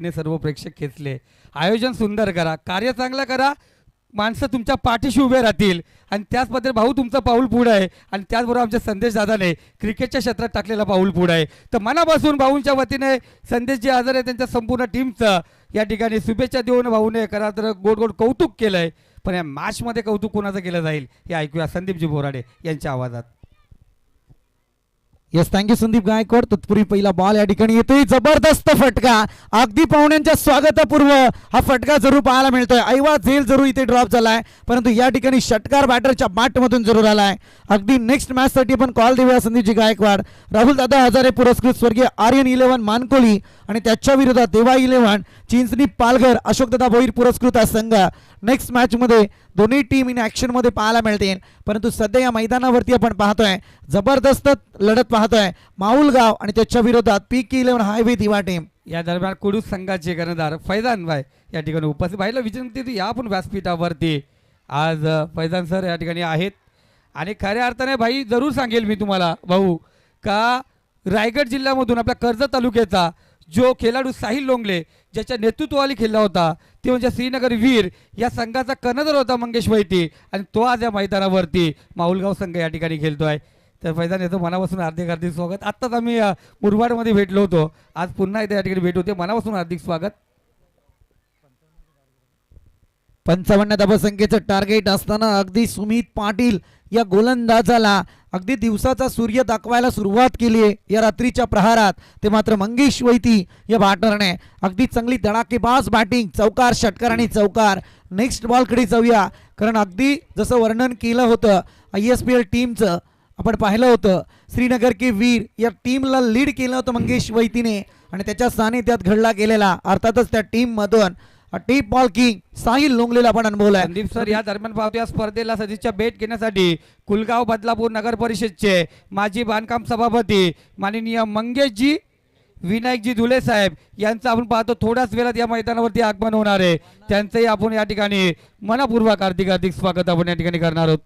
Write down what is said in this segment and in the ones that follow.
ने सर्व प्रेक्षक खेचले. आयोजन सुंदर करा. कार्य चांगलं करा. माणसं तुमच्या पाठीशी उभे राहतील. आणि त्याच पद्धतीने भाऊ तुमचं पाऊल पुढं आहे. आणि त्याचबरोबर आमच्या संदेश दादाने क्रिकेटच्या क्षेत्रात टाकलेला पाऊल पुढं आहे. तर मनापासून भाऊंच्या वतीने संदेश जे आजार आहे त्यांच्या संपूर्ण टीमचं. या ठिकाणी शुभेच्छा देऊन भाऊने करा तर गोड गोड कौतुक केलं आहे पण या मॅचमध्ये कौतुक कोणाचं केलं जाईल हे ऐकूया संदीपजी बोराडे यांच्या आवाजात. Yes thank you Sandeep Gaikwad. तत्पूर्वी पहिला बॉल या ठिकाणी येतोय. जबरदस्त फटका. अगदी पाहुण्यांच्या स्वागतापूर्व हा फटका जरूर पाहायला मिळतोय. ऐवा झेल जरूर इथे ड्रॉप झालाय. परंतु या ठिकाणी षटकार बॅटरच्या मधून जरूर आलाय. अगदी नेक्स्ट मॅच साठी आपण कॉल देऊया संदीपजी गायकवाड. राहुल दादा हजारे पुरस्कृत स्वर्गीय आर्यन इलेव्हन मानकोली आणि त्याच्या विरोधात देवा इलेव्हन चिंचणी पालघर अशोकदादा भोईर पुरस्कृत हा संघ. नेक्स्ट मॅचमध्ये दोन्ही टीम इन ॲक्शनमध्ये पाहायला मिळतील. परंतु सध्या या मैदानावरती आपण पाहतोय जबरदस्त लढत पाहतोय. माऊलगाव आणि त्याच्या विरोधात P K eleven highway Diva team या दरम्यान कुडूस संघाचे कर्णधार फैजान भाई या ठिकाणी उपस्थित. भाईला विचारते या पण व्यासपीठावरती. आज फैजान सर या ठिकाणी आहेत. आणि खऱ्या अर्थाने भाई जरूर सांगेल मी तुम्हाला भाऊ का रायगड जिल्ह्यामधून आपल्या कर्जत तालुक्याचा जो खेळाडू साहिल लोंगले ज्याच्या नेतृत्वाली खेळला होता ते म्हणजे श्रीनगर वीर. या संघाचा कर्णधार होता मंगेश वैती. आणि तो आज या मैदानावरती माऊलगाव संघ या ठिकाणी खेळतोय. तर फैजान याचं मनापासून हार्दिक हार्दिक स्वागत. आत्ताच आम्ही मुरबाडमध्ये भेटलो होतो. आज पुन्हा इथे या ठिकाणी भेट होते. मनापासून हार्दिक स्वागत. पंचावन्न धावसंख्येचं टार्गेट असताना अगदी सुमित पाटील या गोलंदाजाला अगदी दिवसाचा सूर्य दाखवायला सुरुवात केली आहे. या रात्रीच्या प्रहारात ते मात्र मंगेश वैती या बॅटरने अगदी चांगली धडाकेबाज बॅटिंग चौकार षटकार आणि चौकार. नेक्स्ट बॉलकडे जाऊया. कारण अगदी जसं वर्णन केलं होतं आय एस पी एल टीमचं आपण पाहिलं होतं श्रीनगर के वीर या टीमला लीड केलं होतं मंगेश वैतीने. आणि त्याच्या सानिध्यात घडला गेलेला अर्थातच त्या टीममधून टीप बॉल किंग साहिल लोंगलेला आपण अनुभवलाय संदीप सर या दरम्यान पाहतो या स्पर्धेला सदिच्छा भेट घेण्यासाठी कुलगाव बदलापूर नगर परिषदचे माजी बांधकाम सभापती माननीय मंगेशजी विनायकजी धुले साहेब यांचं आपण पाहतो थोड्याच वेळात या मैदानावरती आगमन होणार आहे. त्यांचंही आपण या ठिकाणी मनपूर्वक हार्दिक हार्दिक स्वागत आपण या ठिकाणी करणार आहोत.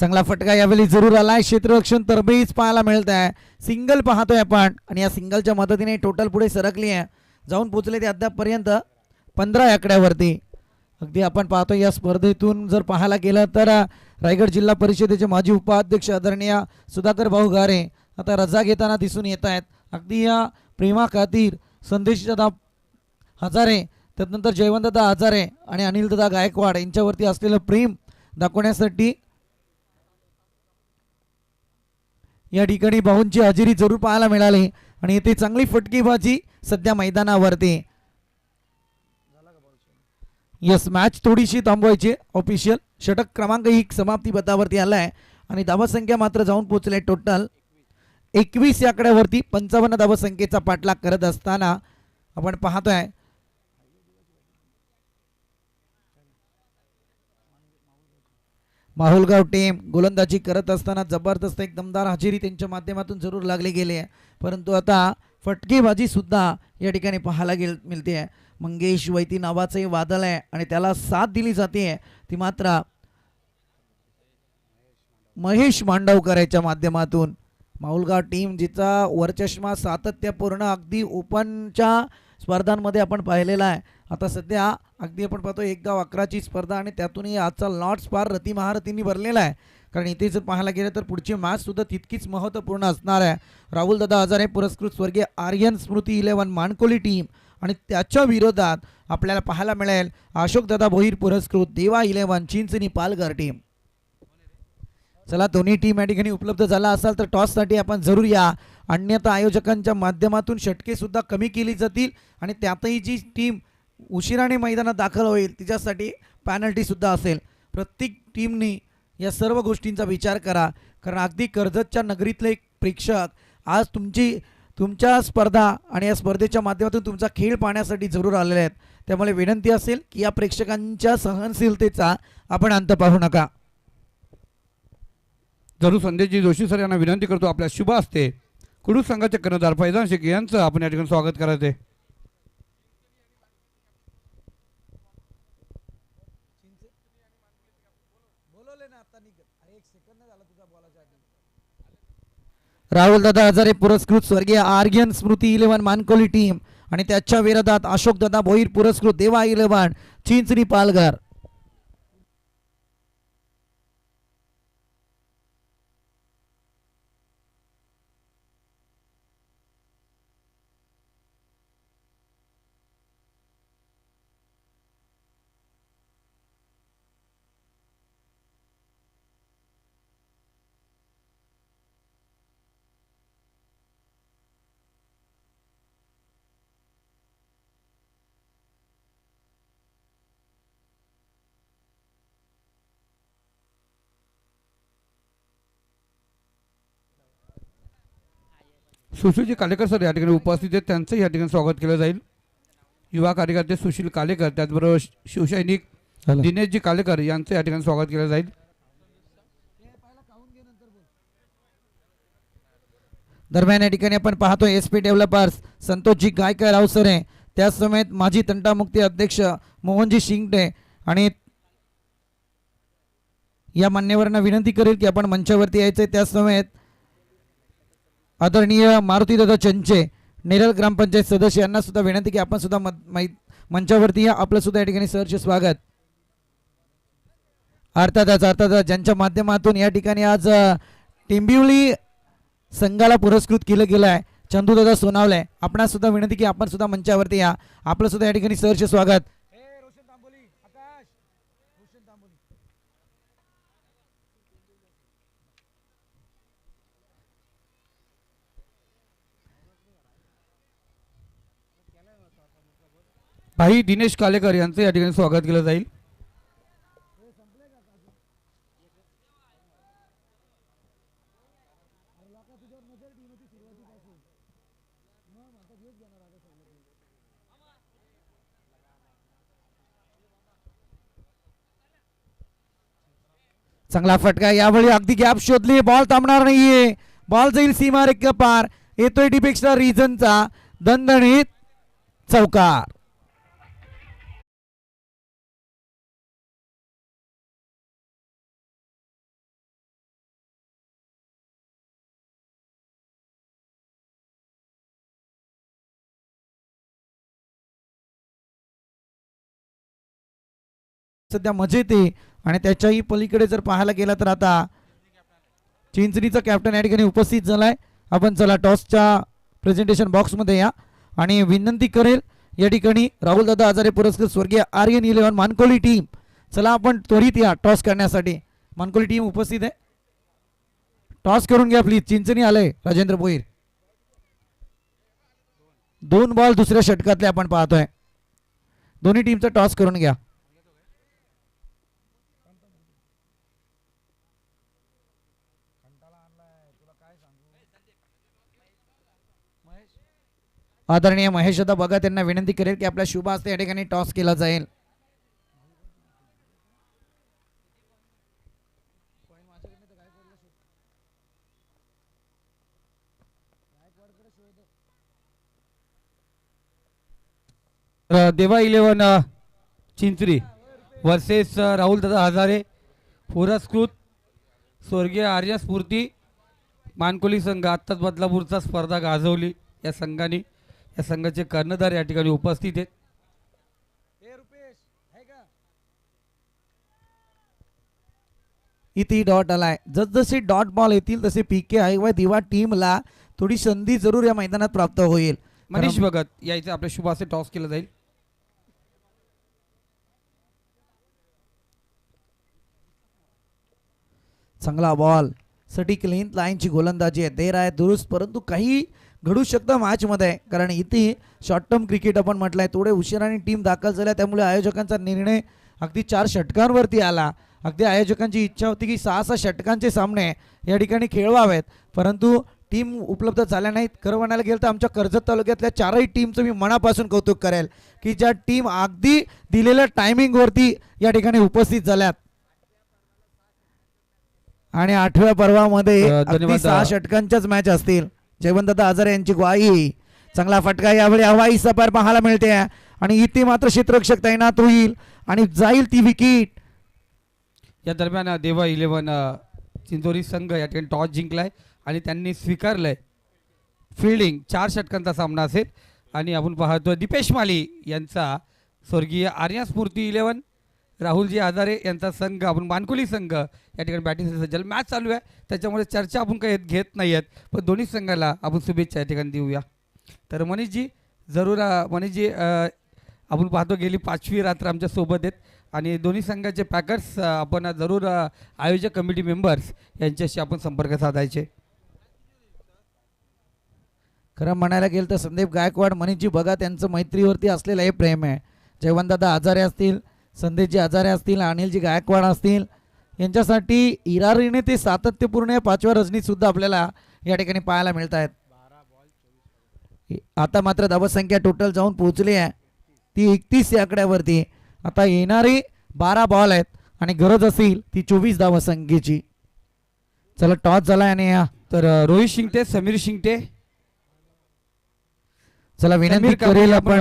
चांगला फटका यावेळी जरूर आलाय. क्षेत्ररक्षण तरबेज पाहायला मिळत आहे सिंगल पाहतोय आपण. आणि या सिंगलच्या मदतीने टोटल पुढे सरकली आहे. जाऊन पोचले ते अद्यापपर्यंत पंधरा आकड्यावरती. अगदी आपण पाहतो या स्पर्धेतून जर पाहायला गेलं तर रायगड जिल्हा परिषदेचे माजी उपाध्यक्ष आदरणीय सुधाकर भाऊ गारे आता रजा घेताना दिसून येत आहेत. अगदी या प्रेमा खातीर संदेशदादा हजारे त्यानंतर जयवंतदा हजारे आणि अनिलदादा गायकवाड यांच्यावरती असलेलं प्रेम दाखवण्यासाठी या ठिकाणी भाऊंची हजेरी जरूर पाहायला मिळाली आणि येथे चांगली फटकेबाजी सध्या मैदानावरती. यस मॅच थोडीशी थांबवायची ऑफिशियल षटक क्रमांक एक समाप्ती पदावरती आलाय आणि धावसंख्या मात्र जाऊन पोहोचले टोटल एकवीस याकड्यावरती पंचावन्न धावसंख्येचा पाठलाग करत असताना आपण पाहतोय माहुलगाव टीम गोलंदाजी करत असताना जबरदस्त एक दमदार हजेरी त्यांच्या माध्यमातून जरूर लागली गेली आहे. परंतु आता फटकेबाजी सुद्धा या ठिकाणी पाहायला गेल मिळते आहे. मंगेश वैती नावाचंही वादळ आहे आणि त्याला साथ दिली जाते ती मात्र महेश मांडवकर याच्या माध्यमातून. माहुलगाव टीम जिचा वरचष्मा सातत्यपूर्ण अगदी ओपनच्या स्पर्धांमध्ये आपण पाहिलेला आहे. आता सध्या अगदी आपण पाहतो एक गाव अकराची स्पर्धा आणि त्यातूनही आजचा लॉट्स फार रती महारथींनी भरलेला आहे. कारण इथे जर पाहायला गेलं तर पुढची मॅचसुद्धा तितकीच महत्त्वपूर्ण असणार आहे. राहुल दादा हजारे पुरस्कृत स्वर्गीय आर्यन स्मृती इलेव्हन मानकोली टीम आणि त्याच्या विरोधात आपल्याला पाहायला मिळेल अशोक दादा भोईर पुरस्कृत देवा इलेव्हन चिंचणी पालघर टीम चला दोन्ही टीम या ठिकाणी उपलब्ध झाला असाल तर टॉससाठी आपण जरूर या. अन्यथा आयोजकांच्या माध्यमातून षटकेसुद्धा कमी केली जातील आणि त्यातही जी टीम उशिराने मैदानात दाखल होईल तिच्यासाठी पॅनल्टीसुद्धा असेल. प्रत्येक टीमनी या सर्व गोष्टींचा विचार करा. कारण अगदी कर्जतच्या नगरीतले एक प्रेक्षक आज तुमची तुमच्या स्पर्धा आणि या स्पर्धेच्या माध्यमातून तुमचा खेळ पाहण्यासाठी जरूर आलेले आहेत. त्यामुळे विनंती असेल की या प्रेक्षकांच्या सहनशीलतेचा आपण अंत पाहू नका. जरूर संदेशजी जोशी सर यांना विनंती करतो आपल्या शुभ असते कुडूस संघाचे कर्णधार फैजान शेख यांचं आपण या ठिकाणी स्वागत करायचं राहुल दादा हजारे पुरस्कृत स्वर्गीय आर्यन स्मृती इलेव्हन मानकोली टीम आणि त्याच्या विरोधात अशोक दादा भोईर पुरस्कृत देवा इलेव्हन चिंचणी पालघर. सुशीलजी कालेकर सर या ठिकाणी उपस्थित आहेत. त्यांचं या ठिकाणी स्वागत केलं जाईल. युवा कार्यकर्ते सुशील कालेकर त्याचबरोबर शिवसैनिक दिनेशजी कालेकर यांचं या ठिकाणी स्वागत केलं जाईल. दरम्यान या ठिकाणी आपण पाहतो S P developers Santoshji Gaikar Avsare त्याच समेत माजी तंटामुक्ती अध्यक्ष मोहनजी शिंगटे आणि या मान्यवरांना विनंती करेल की आपण मंचावरती यायचे त्याच समेत आदरणीय मारुतीदादा चंचे नेरल ग्रामपंचायत सदस्य यांना सुद्धा विनंती की आपण सुद्धा मंचावरती या. आपलं सुद्धा या ठिकाणी सहर्ष स्वागत. अर्थातच अर्थातच ज्यांच्या माध्यमातून या ठिकाणी आज टिंबिवली संघाला पुरस्कृत केलं गेलं आहे चंदूदादा सोनावले आपणास सुद्धा विनंती की आपण सुद्धा मंचावरती या. आपलं सुद्धा या ठिकाणी सहर्ष स्वागत. भाई दिनेश कालेकर यांचं या ठिकाणी स्वागत केलं जाईल. चांगला फटका यावेळी अगदी गॅप शोधली. बॉल थांबणार नाहीये. बॉल जाईल सीमा रेख पार. येतोय डिपेक्षा रिझनचा दणदणीत चौकार. सध्या मजेत आहे. आणि त्याच्याही पलीकडे जर पाहायला गेला तर आता चिंचणीचा कॅप्टन या ठिकाणी उपस्थित झालाय. आपण चला टॉसच्या प्रेझेंटेशन बॉक्समध्ये या. आणि विनंती करेल या ठिकाणी राहुल दादा आजारे पुरस्कृत स्वर्गीय आर्यन इलेव्हन मानकोली टीम चला आपण त्वरित या टॉस करण्यासाठी. मानकोली टीम उपस्थित आहे. टॉस करून घ्या प्लीज चिंचणी आलंय राजेंद्र भोईर दोन बॉल दुसऱ्या षटकातले आपण पाहतोय. दोन्ही टीमचा टॉस करून घ्या. आदरणीय महेश दादा बघा त्यांना विनंती करेल की आपल्या शुभ हस्ते या ठिकाणी टॉस केला जाईल. देवा इलेवन चिंचरी वर्सेस राहुल दादा हजारे पुरस्कृत स्वर्गीय आर्य स्फूर्ती मानकोली संघ आत्ताच बदलापूरचा स्पर्धा गाजवली या संघाने. या संघाचे कर्णधार या ठिकाणी उपस्थित आहेत. इथे डॉट आलाय. जसजसे डॉट बॉल येतील तसे पीके आहे व दिवा टीमला थोडी संधी जरूर या मैदानात प्राप्त होईल. मनीष भगत यायचे आपल्या शुभाचे टॉस केलं जाईल. चांगला बॉल सटीक लेंथ लाईनची गोलंदाजी आहे. देर आहे दुरुस्त परंतु काही घडू शकतं मॅचमध्ये. कारण इथे शॉर्ट टर्म क्रिकेट आपण म्हटलंय थोडे उशिराने टीम दाखल झाल्या त्यामुळे आयोजकांचा निर्णय अगदी चार षटकांवरती आला. अगदी आयोजकांची इच्छा होती की सहा सहा षटकांचे सामने या ठिकाणी खेळवावेत. परंतु टीम उपलब्ध झाल्या नाहीत. खरं म्हणायला गेलं तर आमच्या कर्जत तालुक्यातल्या चारही टीमचं मी मनापासून कौतुक करेल की ज्या टीम अगदी दिलेल्या टायमिंगवरती या ठिकाणी उपस्थित झाल्यात. आणि आठव्या पर्वामध्ये. सहा षटकांच्याच मॅच असतील. जयवंतदा आजारे यांची ग्वाही. चांगला फटका यावेळी हवाई सपार पाहायला मिळते. आणि इथे मात्र क्षेत्ररक्षक तैनात होईल आणि जाईल ती विकेट. या दरम्यान देवा इलेव्हन चिंचोरी संघ या ठिकाणी टॉस जिंकलाय आणि त्यांनी स्वीकारलंय. फिल्डिंग चार षटकांचा सामना असेल. आणि आपण पाहतो दीपेश माली यांचा स्वर्गीय आर्या स्फूर्ती इलेवन राहुलजी आजारे यांचा संघ आपण मानकुली संघ या ठिकाणी बॅटिंग सज्जल मॅच चालू आहे. त्याच्यामुळे चर्चा आपण काही घेत नाही आहेत पण दोन्ही संघाला आपण शुभेच्छा या ठिकाणी देऊया. तर मनीषजी जरूर मनीषजी आपण पाहतो गेली पाचवी रात्र आमच्यासोबत आहेत. आणि दोन्ही संघाचे पॅकर्स आपण जरूर आयोजक कमिटी मेंबर्स यांच्याशी आपण संपर्क साधायचे. खरं म्हणायला गेलं तर संदीप गायकवाड मनीषजी बघा त्यांचं मैत्रीवरती असलेलं हे प्रेम आहे. जयवंतदादा आजारे असतील संदेशजी आजारे असतील अनिलजी गायकवाड असतील यांच्यासाठी इरारीने ते सातत्यपूर्ण या पाचव्या रजनीत सुद्धा आपल्याला या ठिकाणी पाहायला मिळत आहेत आता मात्र धावसंख्या टोटल जाऊन पोहोचली आहे. ती एकतीस या आकड्यावरती. आता येणारी बारा बॉल आहेत आणि गरज असेल ती चोवीस धावसंख्येची. चला टॉस झाला आणि या. तर रोहित शिंगटे समीर शिंगटे. चला विनंती करेल आपण.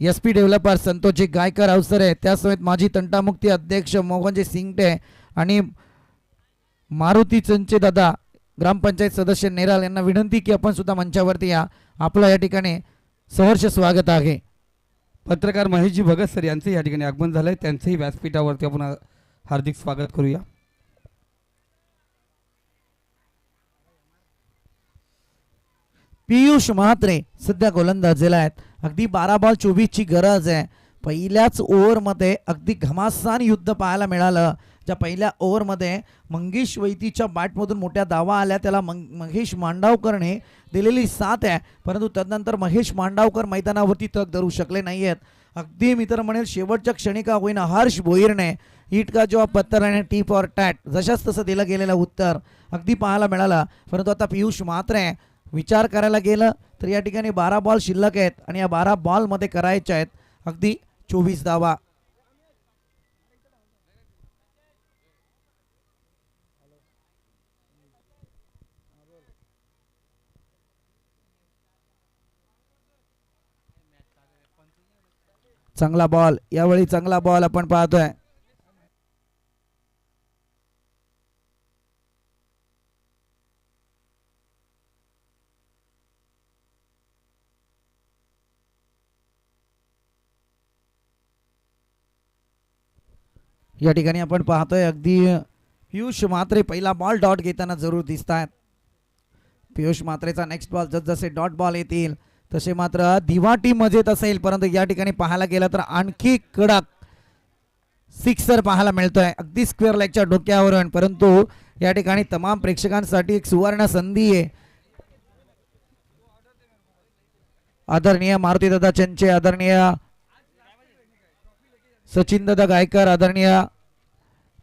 S P developer Santoshji Gaikar Avasare त्यासमेत माजी तंटामुक्ती अध्यक्ष मोहनजी सिंगटे आणि मारुती चंचे दादा ग्रामपंचायत सदस्य नेराल यांना विनंती की आपण सुद्धा मंचावरती या. आपलं या ठिकाणी सहर्ष स्वागत आहे. पत्रकार महेशजी भगत सर यांचं या ठिकाणी आगमन झालं आहे त्यांचंही व्यासपीठावरती आपण हार्दिक स्वागत करूया. पियुष महात्रे सध्या गोलंदाजीला आहेत. अगदी बारा बॉल चोवीसची गरज आहे. पहिल्याच ओव्हरमध्ये अगदी घमासान युद्ध पाहायला मिळालं. ज्या पहिल्या ओव्हरमध्ये मंगेश वैतीच्या बॅटमधून मोठ्या धावा आल्या. त्याला मंग महेश मांडावकरने दिलेली साथ आहे. परंतु तदनंतर महेश मांडावकर मैदानावरती तग धरू शकले नाही आहेत अगदी मी तर म्हणेल शेवटच्या क्षणी का होईना हर्ष भोईरने हिट का जो पत्तर आणि टी फॉर टॅट जशाच तसं दिलं गेलेलं उत्तर अगदी पाहायला मिळालं. परंतु आता पियुष आहे विचार करायला गेलं तर या ठिकाणी बारा बॉल शिल्लक आहेत आणि या बारा बॉलमध्ये करायचे आहेत. अगदी चोवीस धावा. चांगला बॉल यावेळी चांगला बॉल आपण पाहतोय. या ठिकाणी आपण पाहतोय अगदी पियुष मात्रे पहिला बॉल डॉट घेताना जरूर दिसत आहेत पियुष मात्रेचा नेक्स्ट बॉल जसजसे डॉट बॉल येतील तसे मात्र दिवा टीम मजेत असेल. परंतु या ठिकाणी पाहायला गेलं तर आणखी कडक सिक्सर पाहायला मिळतोय. अगदी स्क्वेअर लेगच्या डोक्यावरून. परंतु या ठिकाणी तमाम प्रेक्षकांसाठी एक सुवर्ण संधी आहे. आदरणीय मारुती दादा चंचे आदरणीय सचिन दादा गायकर आदरणीय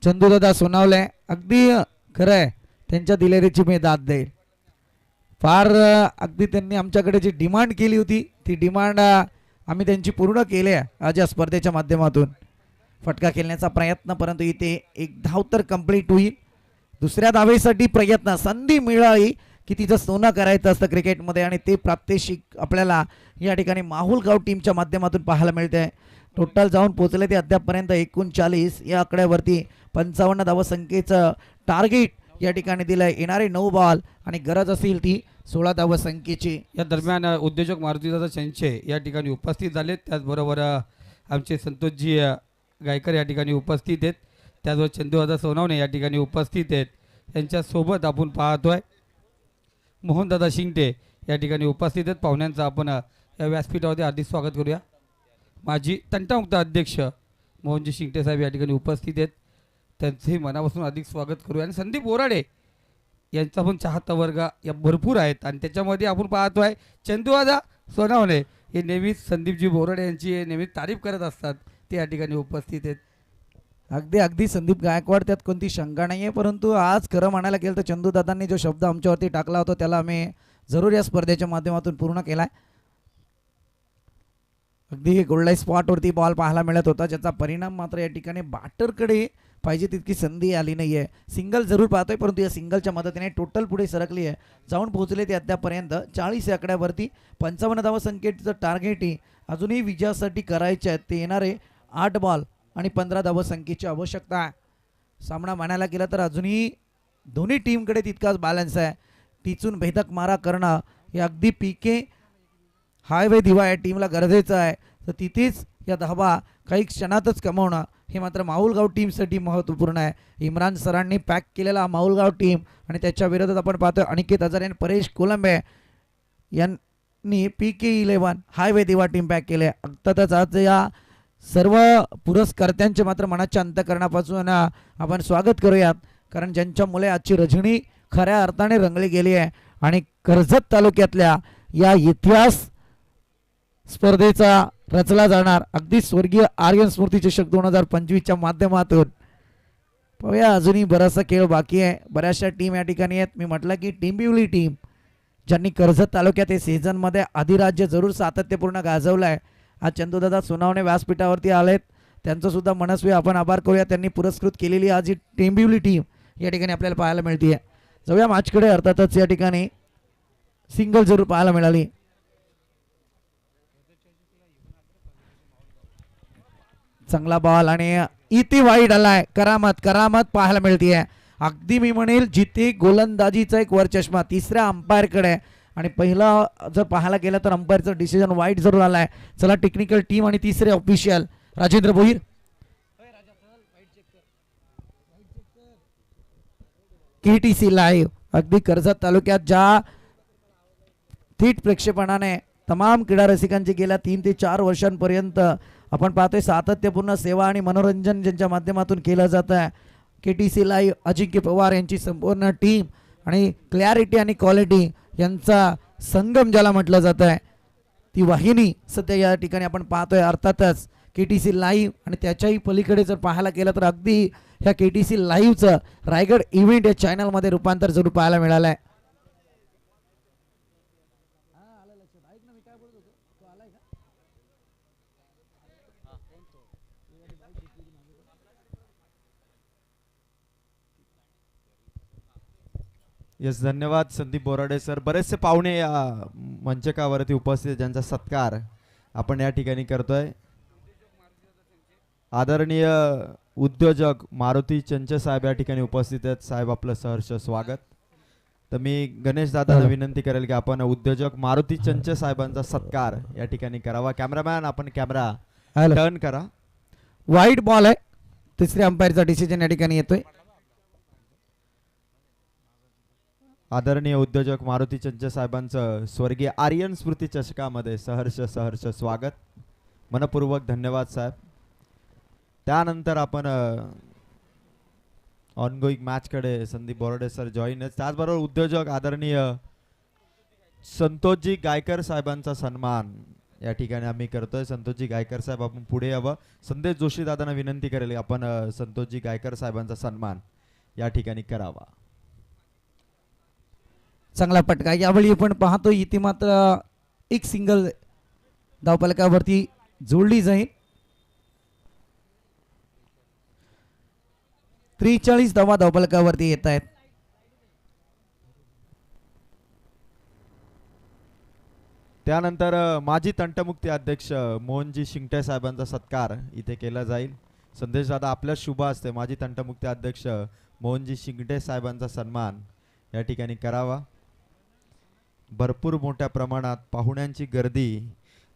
चंदूदादा सोनावले अगदी खरं आहे त्यांच्या दिलेरीची मी दाद देईल फार अगदी त्यांनी आमच्याकडे जी डिमांड केली होती ती डिमांड आम्ही त्यांची पूर्ण केली आहे आज या स्पर्धेच्या माध्यमातून. फटका खेळण्याचा प्रयत्न परंतु इथे एक धाव तर कंप्लीट होईल. दुसऱ्या धावेसाठी प्रयत्न संधी मिळाली की तिचं सोनं करायचं असतं क्रिकेटमध्ये आणि ते प्रात्यक्षिक आपल्याला या ठिकाणी माहुलगाव टीमच्या माध्यमातून पाहायला मिळते टोटल जाऊन पोचले ते अद्यापपर्यंत एकोणचाळीस. या आकड्यावरती पंचावन्न धावसंख्येचं टार्गेट या ठिकाणी दिलं आहे येणारे नऊ बॉल आणि गरज असेल ती सोळा धावसंख्येची या दरम्यान उद्योजक मारुतीदादा चंचे या ठिकाणी उपस्थित झालेत. त्याचबरोबर आमचे संतोषजी गायकर या ठिकाणी उपस्थित आहेत. त्याचबरोबर चंदूदादा सोनावणे या ठिकाणी उपस्थित आहेत. त्यांच्यासोबत आपण पाहतोय मोहनदादा शिंगटे या ठिकाणी उपस्थित आहेत. पाहुण्यांचं आपण या व्यासपीठावरती हार्दिक स्वागत करूया. माजी तंटामुक्त अध्यक्ष मोहनजी शिंगटे साहेब या ठिकाणी उपस्थित आहेत. त्यांचंही मनापासून अधिक स्वागत करूया. आणि संदीप बोराडे यांचा पण चाहता वर्ग या भरपूर आहेत. आणि त्याच्यामध्ये आपण पाहतो आहे चंदूदादा सोनावणे हे नेहमीच संदीपजी बोराडे यांची नेहमीच तारीफ करत असतात. ते या ठिकाणी उपस्थित आहेत. अगदी अगदी संदीप गायकवाड त्यात कोणती शंका नाही आहे परंतु आज खरं म्हणायला गेलं तर चंदूदादांनी जो शब्द आमच्यावरती टाकला होता त्याला आम्ही जरूर या स्पर्धेच्या माध्यमातून पूर्ण केला आहे अगदी गोल्डाई स्पॉटवरती बॉल पाहायला मिळत होता ज्याचा परिणाम मात्र या ठिकाणी बॅटरकडे पाहिजे तितकी संधी आली नाही आहे सिंगल जरूर पाहतोय परंतु या सिंगलच्या मदतीने टोटल पुढे सरकली आहे. जाऊन पोहोचले ते अद्यापर्यंत चाळीस या आकड्यावरती पंचावन्न धावा संख्येचं टार्गेट ही अजूनही विजयासाठी करायचे आहेत. ते येणारे आठ बॉल आणि पंधरा धावा संख्येची आवश्यकता आहे. सामना म्हणायला गेला तर अजूनही दोन्ही टीमकडे तितकाच बॅलन्स आहे. टिचून भेदक मारा करणं हे अगदी पीके हायवे दिवा या टीमला गरजेचं आहे. तर तिथेच या धाबा काही क्षणातच कमवणं हे मात्र माऊलगाव टीमसाठी महत्त्वपूर्ण आहे. इम्रान सरांनी पॅक केलेला माऊलगाव टीम आणि त्याच्या विरोधात आपण पाहतोय अनिकेत हजारे आणि परेश कोलंबे यांनी P K eleven highway Diva team pack केले. अर्थातच आज या सर्व पुरस्कर्त्यांचे मात्र मनाच्या अंतकरणापासून आपण स्वागत करूयात. कारण ज्यांच्यामुळे आजची रजनी खऱ्या अर्थाने रंगली गेली आहे आणि कर्जत तालुक्यातल्या या इतिहास स्पर्धेचा रचला जाणार. अगदी स्वर्गीय आर्यन स्मृती चषक दोन हजार पंचवीसच्या माध्यमातून. पाहूया अजूनही बराचसा खेळ बाकी आहे. बऱ्याचशा टीम या ठिकाणी आहेत. मी म्हटलं की टीम बिवली टीम ज्यांनी कर्जत तालुक्यात हे सीझनमध्ये अधिराज्य जरूर सातत्यपूर्ण गाजवलं आहे आज चंदूदादा सुनावणे व्यासपीठावरती आलेत. त्यांचंसुद्धा मनस्वी आपण आभार करूया. त्यांनी पुरस्कृत केलेली आज ही टेंबिवली टीम या ठिकाणी आपल्याला पाहायला मिळते आहे जाऊया माझकडे अर्थातच या ठिकाणी सिंगल जरूर पाहायला मिळाली. चांगला बॉल आणि इथे वाईट आलाय. करामत करामत पाहायला मिळतीये. अगदी मी म्हणेल जिथे गोलंदाजीचा एक वरचष्मा तिसऱ्या अंपायरकडे आणि पहिला जर पाहायला गेलं तर अंपायरचं डिसिजन वाईट जरूर आलाय. चला टेक्निकल टीम आणि तिसरे official Rajendra Bhoir K T C live अगदी कर्जत तालुक्यात ज्या थेट प्रेक्षेपणाने तमाम क्रीडा रसिकांची गेल्या तीन ते चार वर्षांपर्यंत आपण पाहतोय सातत्यपूर्ण सेवा आणि मनोरंजन ज्यांच्या माध्यमातून केलं जातं आहे. K T C live Ajinkya Pawar यांची संपूर्ण टीम आणि क्लॅरिटी आणि क्वालिटी यांचा संगम ज्याला म्हटलं जातं आहे ती वाहिनी सध्या या ठिकाणी आपण पाहतोय. अर्थातच के टी सी लाईव्ह आणि त्याच्याही पलीकडे जर पाहायला गेलं तर अगदी ह्या के टी सी लाईव्हचं रायगड इव्हेंट या चॅनलमध्ये रूपांतर जरूर पाहायला मिळालं आहे. येस धन्यवाद संदीप बोराडे सर. बरेचसे पाहुणे या मंचकावरती उपस्थित ज्यांचा सत्कार आपण या ठिकाणी करतोय. आदरणीय उद्योजक मारुती चंच साहेब या ठिकाणी उपस्थित आहेत. साहेब आपलं सहर्ष स्वागत. तर मी गणेश दादांना विनंती करेल की आपण उद्योजक मारुती चंच साहेबांचा सत्कार या ठिकाणी करावा. कॅमेरामॅन आपण कॅमेरा टर्न करा. वाईट बॉल आहे. तिसऱ्या अंपायरचा डिसिजन या ठिकाणी येतोय. आदरणीय उद्योजक मारुती चंच साहेबांचं स्वर्गीय आर्यन स्मृती चषकामध्ये सहर्ष सहर्ष स्वागत. मनपूर्वक धन्यवाद साहेब. त्यानंतर आपण ऑनगोईंग मॅचकडे संदीप बोराडे सर जॉईन आहेत. त्याचबरोबर उद्योजक आदरणीय संतोषजी गायकर साहेबांचा सन्मान या ठिकाणी आम्ही करतोय. संतोषजी गायकर साहेब आपण पुढे यावं. संदेश जोशी दादांना विनंती करेल आपण संतोषजी गायकर साहेबांचा सन्मान या ठिकाणी करावा. चांगला पटका यावेळी आपण पाहतो इथे मात्र एक सिंगल धावपालकावरती जोडली जाईल. त्रेचाळीस धावा धावपालकावरती येत आहेत. त्यानंतर माजी तंटमुक्ती अध्यक्ष मोहनजी शिंगटे साहेबांचा सत्कार इथे केला जाईल. संदेश दादा आपल्या शुभ असते. माजी तंटमुक्ती अध्यक्ष मोहनजी शिंगटे साहेबांचा सन्मान या ठिकाणी करावा. भरपूर मोठ्या प्रमाणात पाहुण्यांची गर्दी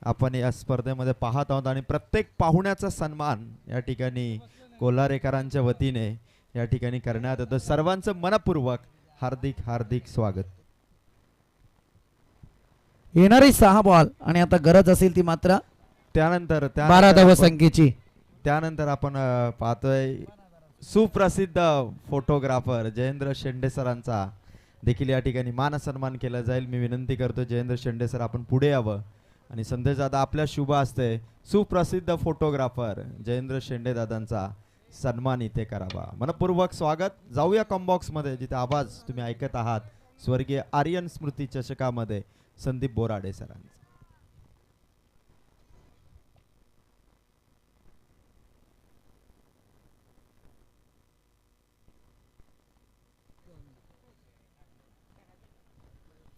आपण या स्पर्धेमध्ये पाहत आहोत आणि प्रत्येक पाहुण्याचा सन्मान या ठिकाणी कोल्हारेकरांच्या वतीने या ठिकाणी करण्यात येतो. सर्वांचं मनपूर्वक हार्दिक हार्दिक स्वागत. येणारे सहा बॉल आणि आता गरज असेल ती मात्र त्यानंतर बारा धावा संख्येची त्यानंतर आपण पाहतोय सुप्रसिद्ध फोटोग्राफर जयेंद्र शेंडे सरांचा देखील या ठिकाणी मान सन्मान केला जाईल. मी विनंती करतो जयेंद्र शेंडे सर आपण पुढे यावं. आणि संदेश दादा आपल्या शुभ असते सुप्रसिद्ध फोटोग्राफर जयेंद्र शेंडे दादांचा सन्मान इथे करावा. मनपूर्वक स्वागत. जाऊया कॉम्बॉक्समध्ये जिथे आवाज तुम्ही ऐकत आहात. स्वर्गीय आर्यन स्मृती चषकामध्ये संदीप बोराडे सरांचा.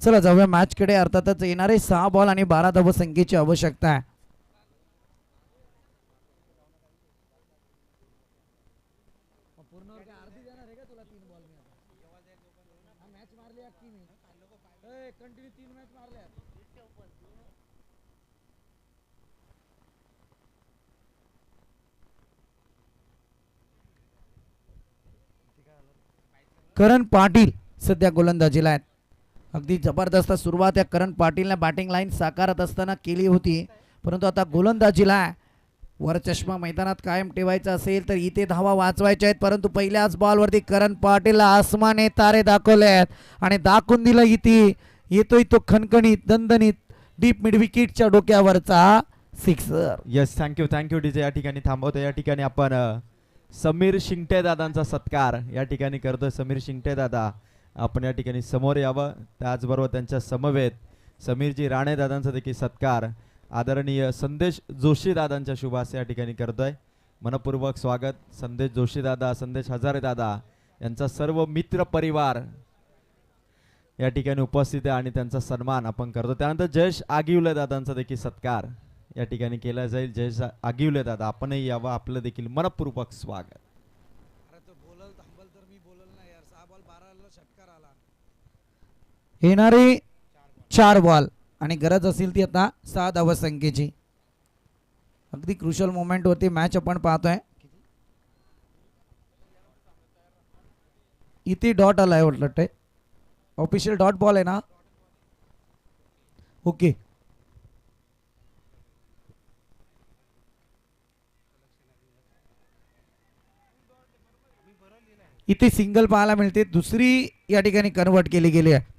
चला जाऊया मॅचकडे. अर्थातच येणारे सहा बॉल आणि बारा धाव संख्येची आवश्यकता आहे. करण पाटील सध्या गोलंदाजीला आहेत. अगदी जबरदस्त सुरुवात या करण पाटीलने बॅटिंग लाईन साकारत असताना केली होती. परंतु आता गोलंदाजीला आहे. वर चष्मा मैदानात कायम ठेवायचा असेल तर इथे धावा वाचवायच्या आहेत. परंतु पहिल्याच बॉलवरती करण पाटीलला आसमाने तारे दाखवले आहेत. आणि दाखवून दिलं इथे. येतोय तो खणखणीत दणदणीत डीप मिड विकेटच्या डोक्यावरचा sixer yes thank you thank you DJ या ठिकाणी थांबवतो या ठिकाणी आपण समीर शिंगटे दादांचा सत्कार या ठिकाणी करतोय. समीर शिंगटे दादा आपण या ठिकाणी समोर यावं. त्याचबरोबर त्यांच्या समवेत समीरजी राणे दादांचा देखील सत्कार आदरणीय संदेश जोशी दादांच्या शुभास या ठिकाणी करतोय. मनपूर्वक स्वागत. संदेश जोशी दादा संदेश हजारे दादा यांचा सर्व मित्र परिवार या ठिकाणी उपस्थित आहे आणि त्यांचा सन्मान आपण करतो. त्यानंतर जयेश आगिवले दादांचा देखील सत्कार या ठिकाणी केला जाईल. जयेश आगिवले दादा आपणही यावं. आपलं देखील मनपूर्वक स्वागत. येणारे चार बॉल. आणि गरज असेल ती आता सहा धावसंख्येची अगदी क्रुशल मोमेंट होती मॅच आपण पाहतोय. इथे डॉट आलाय वाटलं ऑफिशियल डॉट बॉल आहे ना? ओके इथे सिंगल पाहायला मिळते. दुसरी या ठिकाणी कन्वर्ट केली गेली आहे.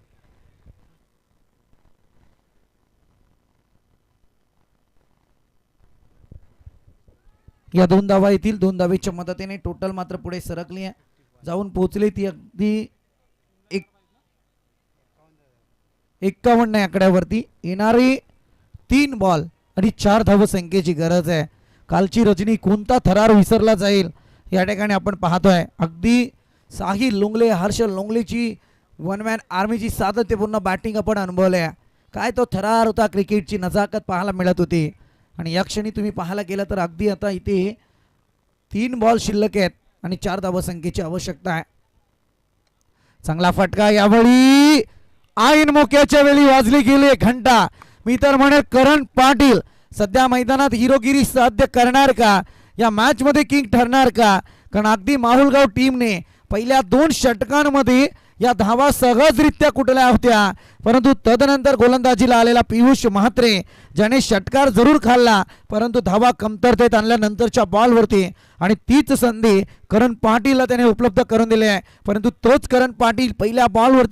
या दोन धावा येतील. दोन धावेच्या मदतीने टोटल मात्र पुढे सरकली आहे. जाऊन पोहोचली ती अगदी एक एक्कावन्न आकड्यावरती. येणारी तीन बॉल आणि चार धाव संख्येची गरज आहे. कालची रजनी कोणता थरार विसरला जाईल या ठिकाणी आपण पाहतोय. अगदी साहिल लोंगले हर्ष लोंगलेची वन मॅन आर्मीची सातत्यपूर्ण बॅटिंग आपण अनुभवले काय तो थरार होता? क्रिकेटची नजाकत पाहायला मिळत होती. आणि या क्षणी तुम्ही पाहायला गेलं तर अगदी आता इथे तीन बॉल शिल्लक आहेत आणि चार धावसंख्येची आवश्यकता आहे. चांगला फटका यावेळी. आईन मोक्याच्या वेळी वाजली गेली घंटा. मी तर म्हणेल करण पाटील सध्या मैदानात हिरोगिरी साध्य करणार का? या मॅच मध्ये किंग ठरणार का? कारण अगदी माहुलगाव टीमने पहिल्या दोन षटकांमध्ये या धावा सहजरित्या कुठल्या होत्या? परंतु तदनंतर गोलंदाजीला आलेला पियुष म्हात्रे ज्याने षटकार जरूर खाल्ला परंतु धावा कमतरतेत आणल्यानंतरच्या बॉलवरती. आणि तीच संधी करण पाटीलला त्याने उपलब्ध करून दिली आहे. परंतु तोच करण पाटील पहिल्या बॉलवरती